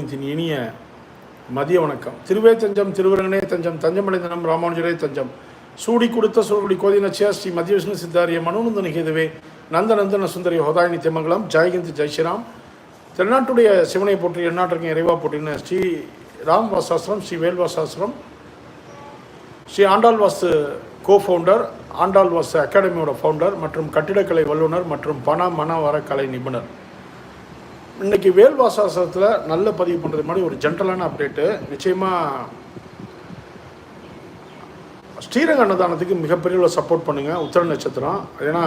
இனிய மதிய வணக்கம். திருவே தஞ்சம் திருவரங்கனே தஞ்சம் தஞ்சமடைந்தனம் ராமானுஜரே தஞ்சம். சூடி கொடுத்த சூழ்நிலை கோதின சியா ஸ்ரீ மத்திய விஷ்ணு சித்தாரிய மனோநந்த நிகேதவே நந்த நந்தன சுந்தரி ஹோதாய் நித்தியமங்கலம் ஜெயகந்த் ஜெய்ஸ்ரீராம் திருநாட்டுடைய தென்னாட்டுடைய சிவனை போற்றி எந்நாட்டிற்கும் இறைவா போற்றின ஸ்ரீ ராம் வாசாஸ்திரம் ஸ்ரீ வேல்வாசாஸ்திரம். ஸ்ரீ ஆண்டாள் வாஸ்து கோ ஃபவுண்டர் ஆண்டாள் வாஸ்து அகாடமியோட ஃபவுண்டர் மற்றும் கட்டிடக்கலை வல்லுனர் மற்றும் பண மன வர கலை நிபுணர். இன்னைக்கு வேல்வாசாசனத்தில் நல்ல பதிவு பண்ணுறது மாதிரி ஒரு ஜென்ரலான அப்டேட்டு. நிச்சயமாக ஸ்ரீரங்க அன்னதானத்துக்கு மிகப்பெரிய ஒரு சப்போர்ட் பண்ணுங்கள் உத்தர நட்சத்திரம். ஏன்னா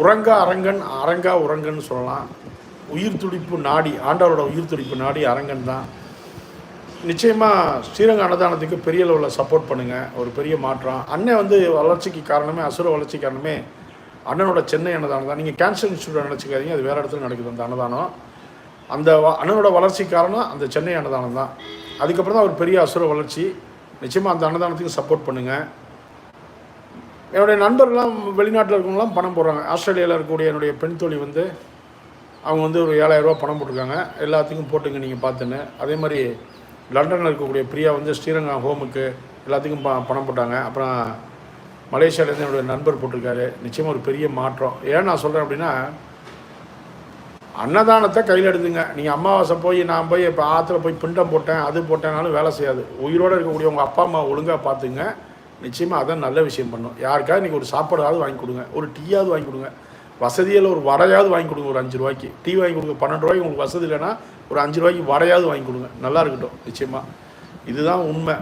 உறங்கா அரங்கன் அரங்கா உறங்கன்னு சொல்லலாம். உயிர் துடிப்பு நாடி ஆண்டவரோட உயிர் துடிப்பு நாடி அரங்கன் தான். நிச்சயமாக ஸ்ரீரங்க அன்னதானத்துக்கு பெரிய அளவில் சப்போர்ட் பண்ணுங்கள் ஒரு பெரிய மாற்றம். அன்னை வந்து வளர்ச்சிக்கு காரணமே அசுர வளர்ச்சி காரணமே அண்ணனோட சென்னை அன்னதானம். தான் நீங்கள் கேன்சர் இன்ஸ்டியூட் நினச்சிக்காதீங்க அது வேறு இடத்துல நடக்குது அந்த அன்னதானம். அந்த அண்ணனோட வளர்ச்சி காரணம் அந்த சென்னை அன்னதானம் தான். அதுக்கப்புறம் தான் ஒரு பெரிய அசுர வளர்ச்சி. நிச்சயமாக அந்த அன்னதானத்துக்கு சப்போர்ட் பண்ணுங்கள் என்னுடைய நண்பர்கள்லாம் வெளிநாட்டில் இருக்கவங்களாம் பணம் போடுறாங்க. ஆஸ்திரேலியாவில் இருக்கக்கூடிய என்னுடைய பெண் தோழி வந்து அவங்க வந்து ஒரு ஏழாயிரம் பணம் போட்டிருக்காங்க. எல்லாத்துக்கும் போட்டுங்க நீங்கள் பார்த்துன்னு. அதே மாதிரி லண்டனில் இருக்கக்கூடிய பிரியா வந்து ஸ்ரீரங்கம் ஹோமுக்கு எல்லாத்துக்கும் ப பணம் போட்டாங்க. அப்புறம் மலேசியாவிலேருந்து என்னுடைய நண்பர் போட்டிருக்காரு. நிச்சயமாக ஒரு பெரிய மாற்றம். ஏன் நான் சொல்கிறேன் அப்படின்னா அன்னதானத்தை கையில் எடுத்துங்க. நீங்கள் அமாவாசை போய் நான் போய் இப்போ ஆற்றுல போய் பிண்டம் போட்டேன் அது போட்டேனாலும் வேலை செய்யாது. உயிரோடு இருக்கக்கூடிய உங்கள் அப்பா அம்மா ஒழுங்காக பார்த்துங்க. நிச்சயமாக அதான் நல்ல விஷயம் பண்ணும். யாருக்காவது இன்றைக்கி ஒரு சாப்பாடாவது வாங்கி கொடுங்க. ஒரு டீயாவது வாங்கி கொடுங்க. வசதியில் ஒரு வடையாவது வாங்கி கொடுங்க ஒரு அஞ்சு ரூபாய்க்கு. டீ வாங்கி கொடுங்க பன்னெண்டு ரூபாய்க்கு உங்களுக்கு வசதி இல்லைன்னா ஒரு அஞ்சு ரூபாய்க்கு வடையாவது வாங்கி கொடுங்க. நல்லா இருக்கட்டும். நிச்சயமாக இதுதான் உண்மை.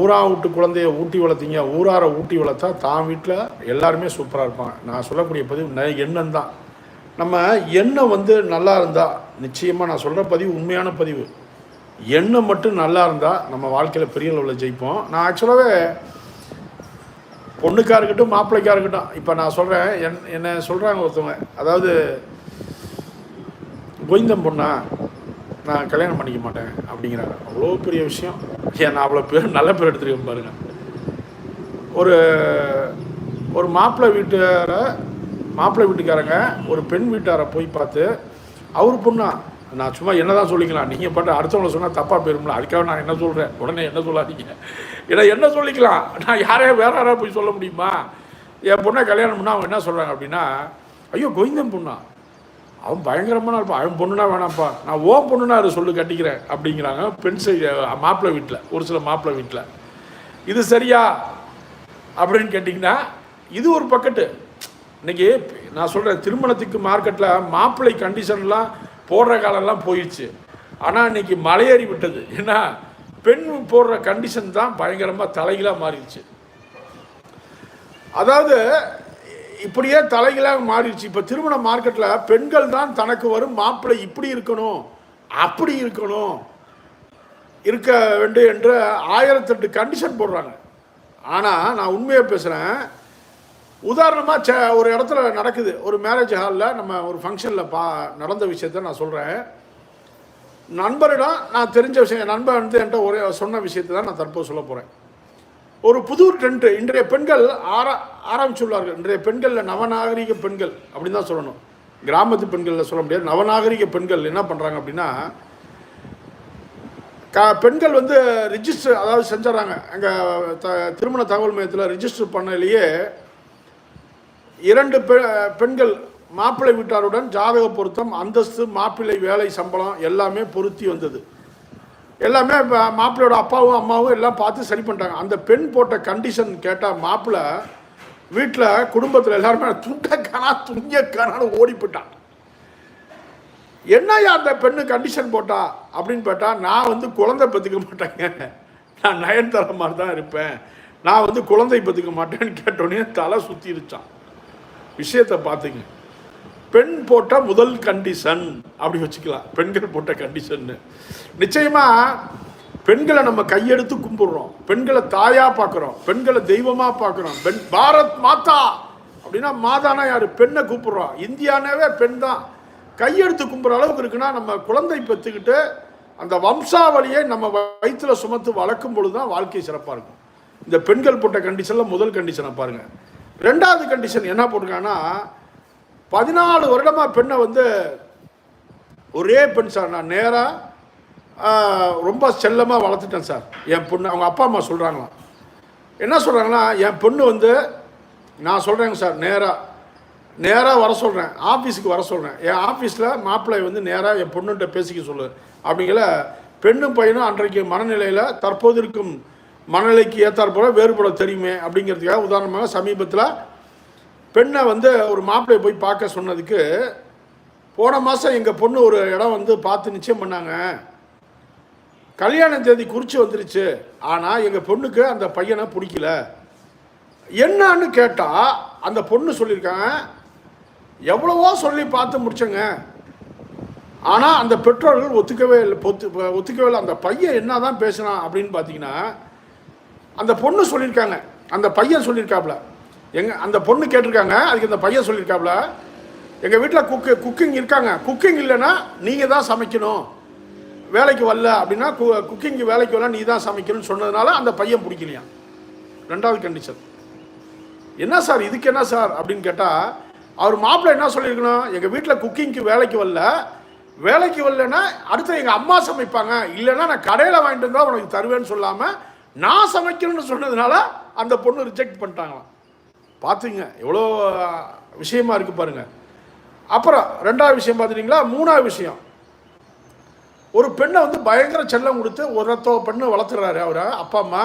ஊரா விட்டு குழந்தைய ஊட்டி வளர்த்தீங்க ஊரார ஊட்டி வளர்த்தா தான் வீட்டில் எல்லாருமே சூப்பராக இருப்பாங்க. நான் சொல்லக்கூடிய பதிவு எண்ணம் தான் நம்ம எண்ணம் வந்து நல்லா இருந்தால் நிச்சயமாக நான் சொல்கிற பதிவு உண்மையான பதிவு. எண்ணம் மட்டும் நல்லா இருந்தால் நம்ம வாழ்க்கையில் பெரிய லெவலில் ஜெயிப்போம். நான் ஆக்சுவலாகவே பொண்ணுக்கா இருக்கட்டும் மாப்பிள்ளைக்கா இருக்கட்டும் இப்போ நான் சொல்கிறேன் என் என்னை சொல்கிறாங்க ஒருத்தவங்க. அதாவது கோவிந்தம் பொண்ணா நான் கல்யாணம் பண்ணிக்க மாட்டேன் அப்படிங்கிறாங்க. அவ்வளோ பெரிய விஷயம். ஏன்னா நான் அவ்வளோ பேர் நல்ல பேர் எடுத்துருக்கேன் பாருங்க. ஒரு ஒரு மாப்பிள்ளை வீட்டார மாப்பிள்ளை வீட்டுக்காரங்க ஒரு பெண் வீட்டாரை போய் பார்த்து அவர் பொண்ணா நான் சும்மா என்ன தான் சொல்லிக்கலாம் நீங்கள் பாட்டு அடுத்தவங்கள சொன்னால் தப்பாக போயிரும்ல அதுக்காக நான் என்ன சொல்கிறேன் உடனே என்ன சொல்லாதீங்க. ஏன்னா என்ன சொல்லிக்கலாம்? நான் யாரையா வேற யாராவது போய் சொல்ல முடியுமா? என் பொண்ணை கல்யாணம் பண்ணால் அவங்க என்ன சொல்கிறாங்க அப்படின்னா ஐயோ கோவிந்தன் பொண்ணா அவன் பயங்கரமான இருப்பான் அவன் பொண்ணுனா வேணாம்ப்பா. நான் ஓ பொண்ணுனா அதை சொல்லு கட்டிக்கிறேன் அப்படிங்கிறாங்க. பெண் சைடு மாப்பிள்ளை வீட்டில் ஒரு சில மாப்பிள்ளை வீட்டில் இது சரியா? அப்படின்னு கேட்டிங்கன்னா இது ஒரு பக்கெட்டு இன்னைக்கு நான் சொல்கிறேன் திருமணத்துக்கு மார்க்கெட்டில் மாப்பிள்ளை கண்டிஷன்லாம் போடுற காலம்லாம் போயிடுச்சு. ஆனால் இன்னைக்கு மலையேறி விட்டது. ஏன்னா பெண் போடுற கண்டிஷன் தான் பயங்கரமாக தலைகளாக மாறிடுச்சு. அதாவது இப்படியே தலைகளாக மாறிடுச்சு. இப்போ திருமண மார்க்கெட்டில் பெண்கள் தான் தனக்கு வரும் மாப்பிள்ளை இப்படி இருக்கணும் அப்படி இருக்கணும் இருக்க வேண்டும் என்று ஆயிரத்தெட்டு கண்டிஷன் போடுறாங்க. ஆனால் நான் உண்மையாக பேசுகிறேன் உதாரணமாக ச ஒரு இடத்துல நடக்குது. ஒரு மேரேஜ் ஹாலில் நம்ம ஒரு ஃபங்க்ஷனில் பா நடந்த விஷயத்த நான் சொல்கிறேன் நண்பரிடம் நான் தெரிஞ்ச விஷயம் நண்பர் நண்பன் வந்து என்கிட்ட ஒரே சொன்ன விஷயத்தை தான் நான் தற்போது சொல்ல போகிறேன் ஒரு புது ட்ரெண்ட் இன்றைய பெண்கள் ஆர ஆரம்பிச்சுள்ளார்கள். இன்றைய பெண்களில் நவநாகரிக பெண்கள் அப்படின்னு தான் சொல்லணும். கிராமத்து பெண்களில் சொல்ல முடியாது. நவநாகரிக பெண்கள் என்ன பண்ணுறாங்க அப்படின்னா க பெண்கள் வந்து ரிஜிஸ்டர் அதாவது செஞ்சிடறாங்க. எங்கள் த திருமண தகவல் மையத்தில் ரிஜிஸ்டர் பண்ணலையே இரண்டு பெ பெண்கள் மாப்பிள்ளை வீட்டாருடன் ஜாதக பொருத்தம் அந்தஸ்து மாப்பிள்ளை வேலை சம்பளம் எல்லாமே பொருத்தி வந்தது. எல்லாமே இப்போ மாப்பிள்ளையோட அப்பாவும் அம்மாவும் எல்லாம் பார்த்து சரி பண்ணிட்டாங்க. அந்த பெண் போட்ட கண்டிஷன் கேட்டால் மாப்பிள்ளை வீட்டில் குடும்பத்தில் எல்லாருமே துண்டக்கானா துங்கக்கானான்னு ஓடி போயிட்டான். என்னய்யா அந்த பெண்ணு கண்டிஷன் போட்டா அப்படின்னு கேட்டா நான் வந்து குழந்தை பற்றிக்க மாட்டேங்க. நான் நயன்தர மாதிரி தான் இருப்பேன். நான் வந்து குழந்தை பற்றிக்க மாட்டேன்னு கேட்டோன்னே தலை சுற்றிருச்சான் விஷயத்தை பார்த்துங்க. பெண் போட்ட முதல் கண்டிஷன் அப்படி வச்சுக்கலாம். பெண்கள் போட்ட கண்டிஷன்னு நிச்சயமா பெண்களை நம்ம கையெடுத்து கும்பிடுறோம். பெண்களை தாயா பார்க்குறோம். பெண்களை தெய்வமா பார்க்குறோம். பெண் பாரத் மாதா அப்படின்னா மாதானா யாரு? பெண்ணை கூப்பிடுறோம். இந்தியானாவே பெண் தான். கையெடுத்து கும்பிட்ற அளவுக்கு இருக்குன்னா நம்ம குழந்தை பெற்றுக்கிட்டு அந்த வம்சாவளியை நம்ம வயிற்றில் சுமத்து வளர்க்கும் பொழுது தான் வாழ்க்கை சிறப்பாக இருக்கும். இந்த பெண்கள் போட்ட கண்டிஷனில் முதல் கண்டிஷனை பாருங்கள் ரெண்டாவது கண்டிஷன் என்ன போட்டிருக்காங்கன்னா பதினாலு வருடமாக பெண்ணை வந்து ஒரே பெண் சார் நான் நேராக ரொம்ப செல்லமாக வளர்த்துட்டேன் சார். என் பொண்ணு அவங்க அப்பா அம்மா சொல்கிறாங்களாம் என்ன சொல்கிறாங்கன்னா என் பொண்ணு வந்து நான் சொல்கிறேங்க சார் நேராக நேராக வர சொல்கிறேன் ஆஃபீஸுக்கு வர சொல்கிறேன் என் ஆஃபீஸில் மாப்பிள்ளை வந்து நேராக என் பொண்ணுகிட்ட பேசிக்க சொல்லு. அப்படிங்கிற பெண்ணும் பையனும் அன்றைக்கு மனநிலையில் தற்போது இருக்கும் மனநிலைக்கு ஏற்றாற்போல வேறுபட தெரியுமே அப்படிங்கிறதுக்காக உதாரணமாக சமீபத்தில் பெண்ணை வந்து ஒரு மாப்பிள்ளையை போய் பார்க்க சொன்னதுக்கு போன மாதம் எங்கள் பொண்ணு ஒரு இடம் வந்து பார்த்து நிச்சயம் பண்ணாங்க. கல்யாண தேதி குறித்து வந்துருச்சு. ஆனால் எங்கள் பொண்ணுக்கு அந்த பையனை பிடிக்கல. என்னன்னு கேட்டால் அந்த பொண்ணு சொல்லியிருக்காங்க. எவ்வளவோ சொல்லி பார்த்து முடிச்சேங்க. ஆனால் அந்த பெற்றோர்கள் ஒத்துக்கவே இல்லை ஒத்து ஒத்துக்கவே இல்லை. அந்த பையன் என்ன தான் பேசினான் அப்படின்னு பார்த்தீங்கன்னா அந்த பொண்ணு சொல்லியிருக்காங்க. அந்த பையன் சொல்லியிருக்காப்புல. எங்கள் அந்த பொண்ணு கேட்டிருக்காங்க. அதுக்கு அந்த பையன் சொல்லியிருக்காப்புல. எங்கள் வீட்டில் குக்கு குக்கிங் இருக்காங்க. குக்கிங் இல்லைன்னா நீங்கள் தான் சமைக்கணும். வேலைக்கு வரல அப்படின்னா கு குக்கிங்க்கு வேலைக்கு வரல நீ தான் சமைக்கணும்னு சொன்னதுனால அந்த பையன் பிடிக்கலையா? ரெண்டாவது கண்டிஷன் என்ன சார் இதுக்கு என்ன சார் அப்படின்னு கேட்டால் அவர் மாப்பிள்ளை என்ன சொல்லியிருக்கணும்? எங்கள் வீட்டில் குக்கிங்க்கு வேலைக்கு வரல. வேலைக்கு வரலன்னா அடுத்து எங்கள் அம்மா சமைப்பாங்க. இல்லைன்னா நான் கடையில் வாங்கிட்டு வந்தால் உனக்கு தருவேன்னு சொல்லாமல் நான் சமைக்கணும்னு சொன்னதுனால அந்த பொண்ணு ரிஜெக்ட் பண்ணிட்டாங்களாம். பார்த்துங்க எவ்வளோ விஷயமா இருக்குது பாருங்கள் அப்புறம் ரெண்டாவது விஷயம் பார்த்துட்டிங்களா மூணாவது விஷயம். ஒரு பெண்ணை வந்து பயங்கர செல்லம் கொடுத்து ஒருத்தோ பெண்ணு வளர்த்துறாரு அவர் அப்பா அம்மா.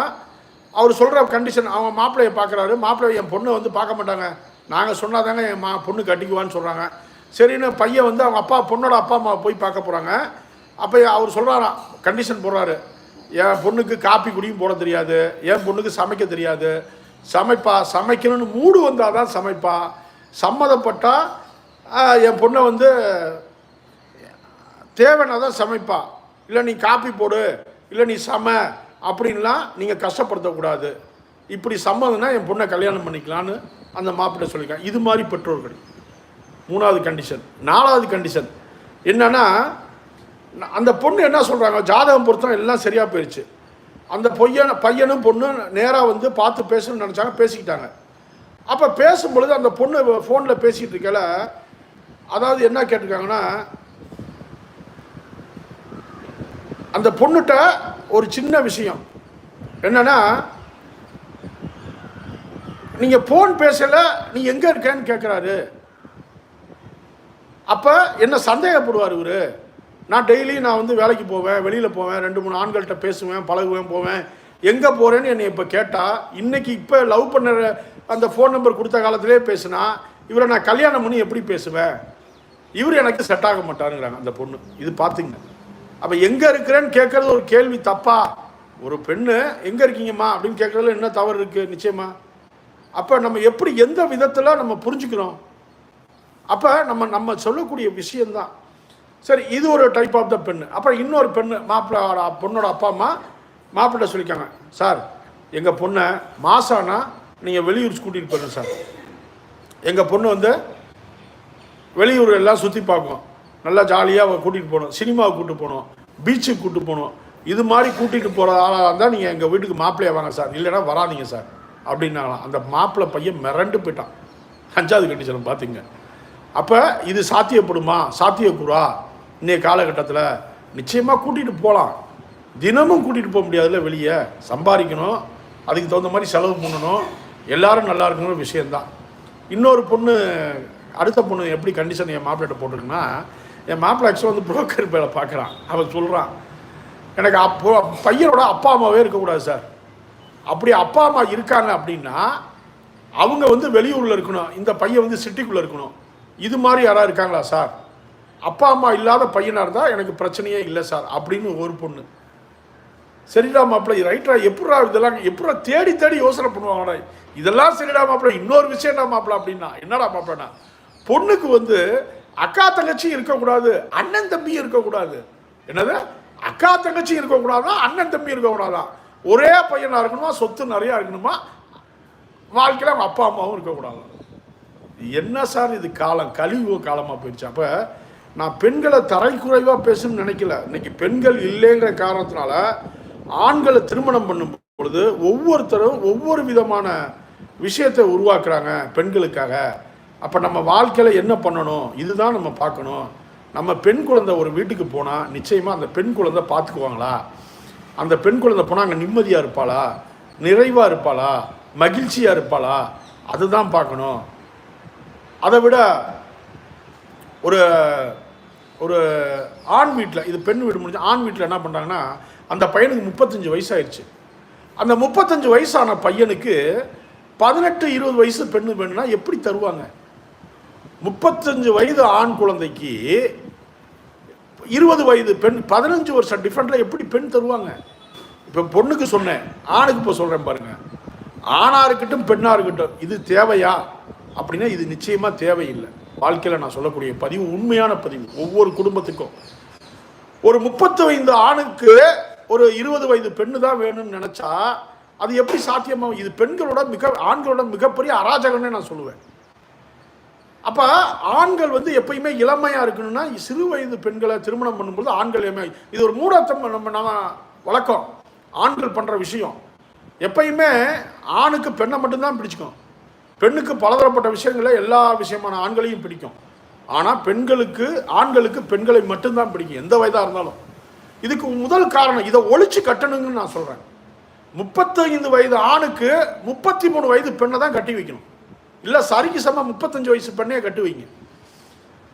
அவர் சொல்கிற கண்டிஷன் அவங்க மாப்பிள்ளையை பார்க்குறாரு. மாப்பிள்ளை என் பொண்ணை வந்து பார்க்க மாட்டாங்க. நாங்கள் சொன்னாதாங்க என் மா பொண்ணு கட்டிக்குவான்னு சொல்கிறாங்க சரின்னு பையன் வந்து அவங்க அப்பா பொண்ணோட அப்பா அம்மா போய் பார்க்க போகிறாங்க அப்போ அவர் சொல்கிறாராம் கண்டிஷன் போடுறாரு. என் பொண்ணுக்கு காப்பி குடியும் போட தெரியாது. என் பொண்ணுக்கு சமைக்க தெரியாது. சமைப்பா சமைக்கணும்னு மூடு வந்தால் தான் சமைப்பா சம்மதப்பட்டால் என் பொண்ணை வந்து தேவைன்னா தான் சமைப்பா. இல்லை நீ காப்பி போடு இல்லை நீ சம அப்படின்லாம் நீங்கள் கஷ்டப்படுத்தக்கூடாது. இப்படி சம்மதம்னா என் பொண்ணை கல்யாணம் பண்ணிக்கலான்னு அந்த மாப்பிள்ளை சொல்லியிருக்காங்க. இது மாதிரி பெற்றோர்கள். மூணாவது கண்டிஷன் நாலாவது கண்டிஷன் என்னன்னா அந்த பொண்ணு என்ன சொல்கிறாங்க ஜாதகம் பொருத்தம் எல்லாம் சரியாக போயிடுச்சு அந்த பொய்யன் பையனும் பொண்ணும் நேராக வந்து பார்த்து பேசணும்னு நினச்சாங்க பேசிக்கிட்டாங்க. அப்போ பேசும்பொழுது அந்த பொண்ணு ஃபோனில் பேசிகிட்டு இருக்கல அதாவது என்ன கேட்டிருக்காங்கன்னா அந்த பொண்ணுகிட்ட ஒரு சின்ன விஷயம். என்னன்னா நீங்கள் ஃபோன் பேசல நீ எங்கே இருக்கேன்னு கேட்குறாரு அப்போ என்ன சந்தேகப்படுவார் இவர்? நான் டெய்லி நான் வந்து வேலைக்கு போவேன் வெளியில் போவேன் ரெண்டு மூணு ஆண்கள்கிட்ட பேசுவேன் பழகுவேன் போவேன். எங்கே போகிறேன்னு என்னை இப்போ கேட்டால் இன்னைக்கு இப்போ லவ் பண்ண அந்த ஃபோன் நம்பர் கொடுத்த காலத்திலே பேசுனா இவரை நான் கல்யாணம் பண்ணி எப்படி பேசுவேன்? இவர் எனக்கு செட் ஆக மாட்டாருங்கிறாங்க அந்த பொண்ணு. இது பார்த்துங்க. அப்போ எங்கே இருக்கிறேன்னு கேட்குறது ஒரு கேள்வி தப்பா? ஒரு பெண்ணு எங்கே இருக்கீங்கம்மா? அப்படின்னு கேட்குறதுல என்ன தவறு இருக்குது நிச்சயமா. அப்போ நம்ம எப்படி எந்த விதத்தில் நம்ம புரிஞ்சுக்கிறோம்? அப்போ நம்ம நம்ம சொல்லக்கூடிய விஷயந்தான் சரி இது ஒரு டைப் ஆஃப் த பெண்ணு. அப்புறம் இன்னொரு பெண்ணு மாப்பிள்ளோட பொண்ணோட அப்பா அம்மா மாப்பிள்ளை சொல்லிக்காங்க சார் எங்கள் பொண்ணை மாசானா நீங்கள் வெளியூர் கூட்டிகிட்டு போயிடுங்க சார் எங்கள் பொண்ணு வந்து வெளியூர் எல்லாம் சுற்றி பார்க்கும். நல்லா ஜாலியாக கூட்டிகிட்டு போகணும் சினிமாவுக்கு கூப்பிட்டு போகணும் பீச்சுக்கு கூப்பிட்டு போகணும் இது மாதிரி கூட்டிகிட்டு போகிற ஆளாக இருந்தால் நீங்கள் எங்கள் வீட்டுக்கு மாப்பிள்ளையா வாங்க சார். இல்லைன்னா வராதீங்க சார். அப்படின்னாங்களாம். அந்த மாப்பிள்ளை பையன் மிரண்டு போயிட்டான். அஞ்சாவது கண்டிஷன் பார்த்தீங்க அப்போ இது சாத்தியப்படுமா? சாத்தியக்கூறா? இன்றைய காலகட்டத்தில் நிச்சயமாக கூட்டிகிட்டு போகலாம் தினமும் கூட்டிகிட்டு போக முடியாதுல்ல வெளியே. சம்பாதிக்கணும். அதுக்கு தகுந்த மாதிரி செலவு பண்ணணும். எல்லாரும் நல்லா இருக்கணும் விஷயந்தான் இன்னொரு பொண்ணு அடுத்த பொண்ணு எப்படி கண்டிஷன் என் மாப்பிள்ளைகிட்ட போட்டிருக்குன்னா என் மாப்பிள்ளை ஆக்சுவலாக வந்து புரோக்கர் வேலை பார்க்குறான். அவன் சொல்கிறான் எனக்கு அப்போ பையனோட அப்பா அம்மாவே இருக்கக்கூடாது சார். அப்படி அப்பா அம்மா இருக்காங்க அப்படின்னா அவங்க வந்து வெளியூரில் இருக்கணும். இந்த பையன் வந்து சிட்டிக்குள்ளே இருக்கணும். இது மாதிரி யாராவது இருக்காங்களா சார்? அப்பா அம்மா இல்லாத பையனாக இருந்தால் எனக்கு பிரச்சனையே இல்லை சார் அப்படின்னு ஒரு பொண்ணு. சரிடா மாப்பிள்ளை ரைட்டா எப்படா இதெல்லாம் எப்படா தேடி தேடி யோசனை பண்ணுவாங்கடா இதெல்லாம் சரிடா மாப்பிள்ளை இன்னொரு விஷயம்டா மாப்பிள்ளை அப்படின்னா என்னடா மாப்பிள்ளனா? பொண்ணுக்கு வந்து அக்கா தங்கச்சி இருக்கக்கூடாது அண்ணன் தம்பி இருக்கக்கூடாது. என்னது? அக்கா தங்கச்சி இருக்கக்கூடாதா அண்ணன் தம்பி இருக்கக்கூடாதா? ஒரே பையனாக இருக்கணுமா? சொத்து நிறையா இருக்கணுமா? வாழ்க்கையில் அவங்க அப்பா அம்மாவும் இருக்கக்கூடாது? என்ன சார் இது காலம்? கழிவு காலமாக போயிடுச்சு. அப்போ நான் பெண்களை தரைக்குறைவாக பேசணும்னு நினைக்கல. இன்னைக்கு பெண்கள் இல்லைங்கிற காரணத்தினால ஆண்களை திருமணம் பண்ணும் பொழுது ஒவ்வொருத்தரும் ஒவ்வொரு விதமான விஷயத்தை உருவாக்குறாங்க பெண்களுக்காக. அப்போ நம்ம வாழ்க்கையில் என்ன பண்ணணும்? இதுதான் நம்ம பார்க்கணும். நம்ம பெண் குழந்தை ஒரு வீட்டுக்கு போனால் நிச்சயமாக அந்த பெண் குழந்தை பார்த்துக்குவாங்களா? அந்த பெண் குழந்தை போனால் அங்கே நிம்மதியாக இருப்பாளா? நிறைவாக இருப்பாளா? மகிழ்ச்சியாக இருப்பாளா? அதுதான் பார்க்கணும். அதை விட ஒரு ஒரு ஆண் வீட்டில் இது பெண் வீடு முடிஞ்சு ஆண் வீட்டில் என்ன பண்ணுறாங்கன்னா அந்த பையனுக்கு முப்பத்தஞ்சு வயசாயிருச்சு அந்த முப்பத்தஞ்சு வயசான பையனுக்கு பதினெட்டு இருபது வயசு பெண்ணு வேணும்னா எப்படி தருவாங்க? முப்பத்தஞ்சு வயது ஆண் குழந்தைக்கு இருபது வயது பெண் பதினஞ்சு வருஷம் டிஃப்ரெண்ட்டில் எப்படி பெண் தருவாங்க? இப்போ பொண்ணுக்கு சொன்னேன் ஆணுக்கு இப்போ சொல்கிறேன் பாருங்கள் ஆணாக இருக்கட்டும் பெண்ணாக இருக்கட்டும் இது தேவையா? அப்படின்னா இது நிச்சயமாக தேவையில்லை. வாழ்க்கையில் நான் சொல்லக்கூடிய பதிவு உண்மையான பதிவு ஒவ்வொரு குடும்பத்துக்கும். ஒரு முப்பத்து வயது ஆணுக்கு ஒரு இருபது வயது பெண்ணு தான் வேணும்னு நினச்சா அது எப்படி சாத்தியமாகும் இது பெண்களோட மிக ஆண்களோட மிகப்பெரிய அராஜகம்னு நான் சொல்லுவேன். அப்போ ஆண்கள் வந்து எப்பயுமே இளமையாக இருக்கணும்னா சிறு வயது பெண்களை திருமணம் பண்ணும்போது ஆண்கள் இளமை. இது ஒரு மூடத்தம் நம்ம நம்ம வழக்கம். ஆண்கள் பண்ணுற விஷயம். எப்பயுமே ஆணுக்கு பெண்ணை மட்டும்தான் பிடிச்சிக்கும். பெண்ணுக்கு பலதரப்பட்ட விஷயங்களை எல்லா விஷயமான ஆண்களையும் பிடிக்கும். ஆனால் பெண்களுக்கு ஆண்களுக்கு பெண்களை மட்டும்தான் பிடிக்கும் எந்த வயதாக இருந்தாலும். இதுக்கு முதல் காரணம் இதை ஒழிச்சு கட்டணுங்கன்னு நான் சொல்கிறேன் முப்பத்தைந்து வயது ஆணுக்கு முப்பத்தி மூணு வயது பெண்ணை தான் கட்டி வைக்கணும். இல்லை சரிக்கு சமம் முப்பத்தஞ்சு வயசு பெண்ணையே கட்டுவீங்க.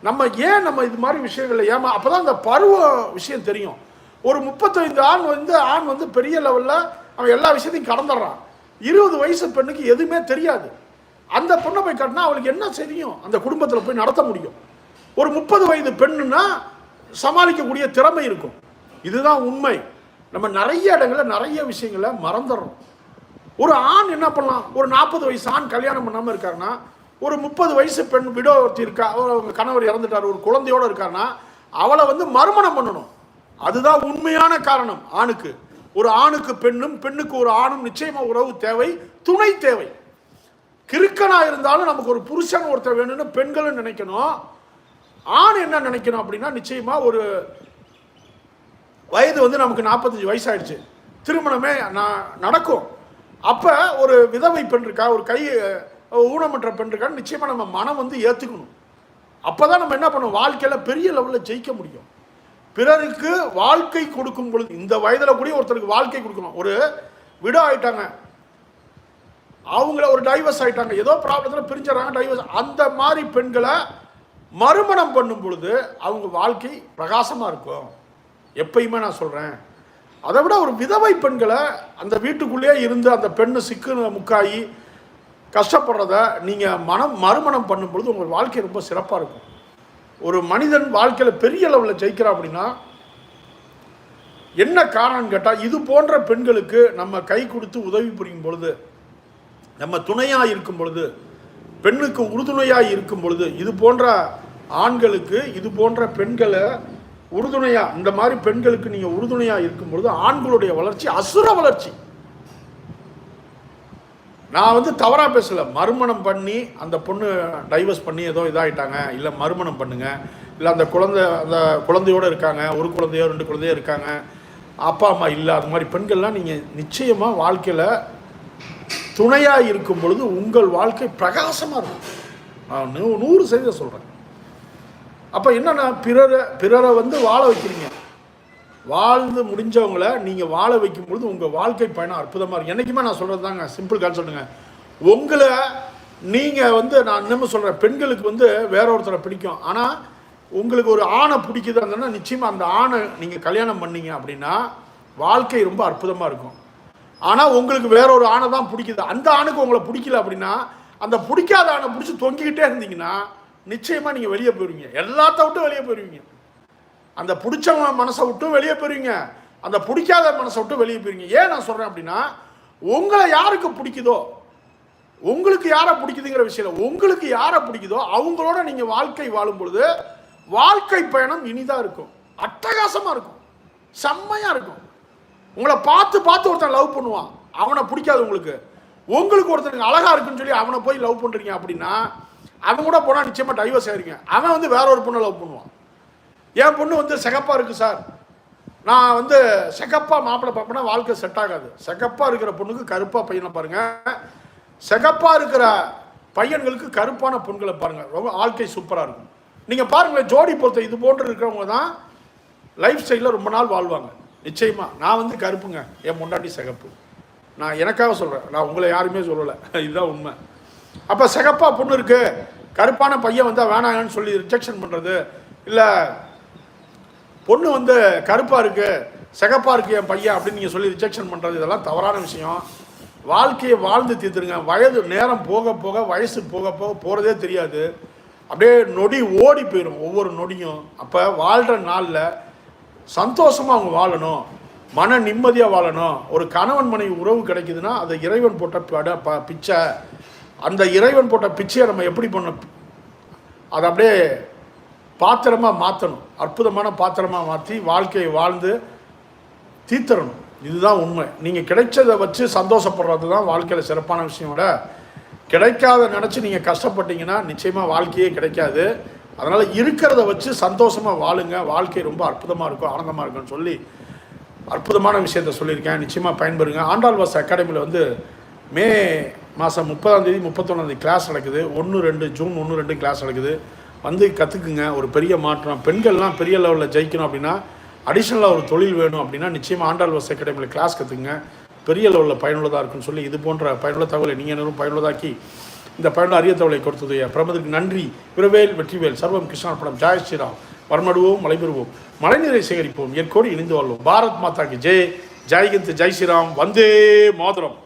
நம்ம ஏன் நம்ம இது மாதிரி விஷயங்கள்ல ஏமா அப்போ தான் அந்த பருவ விஷயம் தெரியும். ஒரு முப்பத்தைந்து ஆண் வந்து ஆண் வந்து பெரிய லெவலில் அவன் எல்லா விஷயத்தையும் கடந்துடுறான். இருபது வயசு பெண்ணுக்கு எதுவுமே தெரியாது. அந்த பொண்ணை போய் கட்டினா அவளுக்கு என்ன தெரியும் அந்த குடும்பத்தில் போய் நடத்த முடியும். ஒரு முப்பது வயது பெண்ணுன்னா சமாளிக்கக்கூடிய திறமை இருக்கும். இதுதான் உண்மை. நம்ம நிறைய இடங்களில் நிறைய விஷயங்களை மறந்துடுறோம். ஒரு ஆண் என்ன பண்ணலாம்? ஒரு நாற்பது வயசு ஆண் கல்யாணம் பண்ணாமல் இருக்காருன்னா ஒரு முப்பது வயசு பெண் விடோ இருக்கா அவர் அவங்க கணவர் இறந்துட்டார் ஒரு குழந்தையோட இருக்காருன்னா அவளை வந்து மறுமணம் பண்ணணும். அதுதான் உண்மையான காரணம் ஆணுக்கு. ஒரு ஆணுக்கு பெண்ணும் பெண்ணுக்கு ஒரு ஆணும் நிச்சயமாக உறவு தேவை துணை தேவை. கிறுக்கனாக இருந்தாலும் நமக்கு ஒரு புருஷன் ஒருத்தர் வேணும்னு பெண்களும் நினைக்கணும். ஆண் என்ன நினைக்கணும் அப்படின்னா நிச்சயமாக ஒரு வயது வந்து நமக்கு நாற்பத்தஞ்சு வயசாயிடுச்சு. திருமணமே நான் நடக்கும். அப்போ ஒரு விதவை பெண் இருக்கா ஒரு கை ஊனமற்ற பெண் இருக்கான்னு நிச்சயமாக நம்ம மனம் வந்து ஏற்றுக்கணும் அப்போ தான் நம்ம என்ன பண்ணுவோம்? வாழ்க்கையில் பெரிய லெவலில் ஜெயிக்க முடியும். பிறருக்கு வாழ்க்கை கொடுக்கும் பொழுது இந்த வயதில் கூட ஒருத்தருக்கு வாழ்க்கை கொடுக்கணும். ஒரு விட ஆயிட்டாங்க. அவங்கள ஒரு டைவர்ஸ் ஆயிட்டாங்க. ஏதோ ப்ராப்ளத்தில் பிரிஞ்சிடறாங்க டைவர்ஸ் அந்த மாதிரி பெண்களை மறுமணம் பண்ணும் பொழுது அவங்க வாழ்க்கை பிரகாசமாக இருக்கும். எப்பயுமே நான் சொல்கிறேன் அதை விட ஒரு விதவை பெண்களை அந்த வீட்டுக்குள்ளேயே இருந்து அந்த பெண்ணு சிக்கு முக்காயி கஷ்டப்படுறத நீங்கள் மனம் மறுமணம் பண்ணும் பொழுது உங்கள் வாழ்க்கை ரொம்ப சிறப்பாக இருக்கும். ஒரு மனிதன் வாழ்க்கையில் பெரிய லெவலில் ஜெயிக்கிறா அப்படின்னா என்ன காரணம்னு கேட்டால் இது போன்ற பெண்களுக்கு நம்ம கை கொடுத்து உதவி புரியும் பொழுது நம்ம துணையாக இருக்கும் பொழுது பெண்ணுக்கு உறுதுணையாக இருக்கும் பொழுது இது போன்ற ஆண்களுக்கு இது போன்ற பெண்களை உறுதுணையாக இந்த மாதிரி பெண்களுக்கு நீங்கள் உறுதுணையாக இருக்கும் பொழுது ஆண்களுடைய வளர்ச்சி அசுர வளர்ச்சி. நான் வந்து தவறாக பேசலை. மறுமணம் பண்ணி அந்த பொண்ணு டைவர்ஸ் பண்ணி ஏதோ இதாகிட்டாங்க இல்லை மறுமணம் பண்ணுங்க. இல்லை அந்த குழந்தை அந்த குழந்தையோடு இருக்காங்க. ஒரு குழந்தையோ ரெண்டு குழந்தையோ இருக்காங்க. அப்பா அம்மா இல்லை அது மாதிரி பெண்கள்லாம் நீங்கள் நிச்சயமாக வாழ்க்கையில் துணையாக இருக்கும் பொழுது உங்கள் வாழ்க்கை பிரகாசமாக இருக்கும். நான் நூ நூறு சதவீதம் சொல்கிறேன் அப்போ என்னென்னா பிறரை பிறரை வந்து வாழ வைக்கிறீங்க. வாழ்ந்து முடிஞ்சவங்கள நீங்கள் வாழ வைக்கும் பொழுது உங்கள் வாழ்க்கை பயணம் அற்புதமாக இருக்கும். என்றைக்குமே நான் சொல்கிறது தாங்க சிம்பிள் கான்செப்ட்டுங்க உங்களை நீங்கள் வந்து நான் இன்னமும் சொல்கிறேன் பெண்களுக்கு வந்து வேற ஒருத்தரை பிடிக்கும். ஆனால் உங்களுக்கு ஒரு ஆணை பிடிக்குது இருந்ததுன்னா நிச்சயமாக அந்த ஆணை நீங்கள் கல்யாணம் பண்ணீங்க அப்படின்னா வாழ்க்கை ரொம்ப அற்புதமாக இருக்கும். ஆனால் உங்களுக்கு வேற ஒரு ஆணை தான் பிடிக்குது. அந்த ஆணுக்கு உங்களை பிடிக்கல அப்படின்னா அந்த பிடிக்காத ஆணை பிடிச்சி தொங்கிக்கிட்டே இருந்தீங்கன்னா நிச்சயமாக நீங்கள் வெளியே போயிருவீங்க. எல்லாத்த விட்டும் வெளியே போயிருவீங்க. அந்த பிடிச்சவங்க மனசை விட்டும் வெளியே போயிருவீங்க. அந்த பிடிக்காத மனசை விட்டு வெளியே போயிருவீங்க. ஏன் நான் சொல்கிறேன் அப்படின்னா உங்களை யாருக்கு பிடிக்குதோ உங்களுக்கு யாரை பிடிக்குதுங்கிற விஷயம் உங்களுக்கு யாரை பிடிக்குதோ அவங்களோட நீங்கள் வாழ்க்கை வாழும் பொழுது வாழ்க்கை பயணம் இனிதாக இருக்கும். அட்டகாசமாக இருக்கும். செம்மையாக இருக்கும். உங்களை பார்த்து பார்த்து ஒருத்தன் லவ் பண்ணுவான். அவனை பிடிக்காது உங்களுக்கு. உங்களுக்கு ஒருத்தனுக்கு அழகாக இருக்குன்னு சொல்லி அவனை போய் லவ் பண்ணுறீங்க அப்படின்னா அவன் கூட போனால் நிச்சயமாக டைவர்ஸ் ஆயிருங்க. அவன் வந்து வேற ஒரு பொண்ணை லவ் பண்ணுவான். என் பொண்ணு வந்து சிகப்பாக இருக்குது சார். நான் வந்து சிகப்பாக மாப்பிள்ளை பார்ப்பேன்னா வாழ்க்கை செட் ஆகாது. சிகப்பாக இருக்கிற பொண்ணுக்கு கருப்பாக பையனை பாருங்கள் சிகப்பாக இருக்கிற பையன்களுக்கு கருப்பான பொண்களை பாருங்கள் ரொம்ப வாழ்க்கை சூப்பராக இருக்கும். நீங்கள் பாருங்களேன் ஜோடி பொறுத்த இது போன்று இருக்கிறவங்க தான் லைஃப் ஸ்டைலில் ரொம்ப நாள் வாழ்வாங்க. நிச்சயமாக நான் வந்து கருப்புங்க. என் முன்னாடி சிகப்பு. நான் எனக்காக சொல்கிறேன் நான் உங்களை யாருமே சொல்லலை. இதுதான் உண்மை. அப்போ சிகப்பா பொண்ணு இருக்கு. கருப்பான பையன் வந்தால் வேணாங்கன்னு சொல்லி ரிஜெக்ஷன் பண்ணுறது இல்லை பொண்ணு வந்து கருப்பாக இருக்கு சிகப்பாக இருக்கு என் பையன் அப்படின்னு நீங்கள் சொல்லி ரிஜெக்ஷன் பண்ணுறது இதெல்லாம் தவறான விஷயம். வாழ்க்கையை வாழ்ந்து தீர்த்துருங்க. வயது நேரம் போக போக வயசு போக போக போகிறதே தெரியாது. அப்படியே நொடி ஓடி போயிடும் ஒவ்வொரு நொடியும். அப்போ வாழ்கிற நாளில் சந்தோஷமாக அவங்க வாழணும். மன நிம்மதியாக வாழணும். ஒரு கணவன் மனைவி உறவு கிடைக்குதுன்னா அது இறைவன் போட்ட பட ப பிச்சை அந்த இறைவன் போட்ட பிச்சையை நம்ம எப்படி பண்ண அதை அப்படியே பாத்திரமாக மாற்றணும் அற்புதமான பாத்திரமாக மாற்றி வாழ்க்கையை வாழ்ந்து தீர்த்தரணும். இதுதான் உண்மை. நீங்கள் கிடைச்சதை வச்சு சந்தோஷப்படுறது தான் வாழ்க்கையில் சிறப்பான விஷயம் விட கிடைக்காத நினச்சி நீங்கள் கஷ்டப்பட்டீங்கன்னா நிச்சயமாக வாழ்க்கையே கிடைக்காது. அதனால் இருக்கிறத வச்சு சந்தோஷமாக வாழுங்க. வாழ்க்கை ரொம்ப அற்புதமாக இருக்கும் ஆனந்தமாக இருக்கும்னு சொல்லி அற்புதமான விஷயத்த சொல்லியிருக்கேன். நிச்சயமாக பயன்பெறுங்க. ஆண்டாள் வாஸ் அகாடமியில் வந்து மே மாதம் முப்பதாந்தேதி முப்பத்தொன்னாந்தேதி கிளாஸ் நடக்குது. ஒன்று ரெண்டு ஜூன் ஒன்று ரெண்டு கிளாஸ் நடக்குது. வந்து கற்றுக்குங்க ஒரு பெரிய மாற்றம். பெண்கள்லாம் பெரிய லெவலில் ஜெயிக்கணும் அப்படின்னா அடிஷ்னலாக ஒரு தொழில் வேணும் அப்படின்னா நிச்சயமாக ஆண்டாள் வாஸ் அகாடமியில் கிளாஸ் கற்றுக்குங்க பெரிய லெவலில் பயனுள்ளதாக இருக்குன்னு சொல்லி இது போன்ற பயனுள்ள தகவலை நீங்கள் என்னும் பயனுள்ளதாக்கி இந்த பயனுள்ள அரிய தகவலை கொடுத்தது பிரமதுக்கு நன்றி. விரவேல் வெற்றிவேல். சர்வம் கிருஷ்ணார்ப்பணம் ஜாய் ஸ்ரீராம். வரமடுவோம் மலைபெறுவோம். மழைநீரை சேகரிப்போம். என் கோடி இணைந்து வாழ்வோம். பாரத் மாதாக்கு ஜெய். ஜெய்கிந்த் ஜெய் ஸ்ரீராம். வந்தே மாதரம்.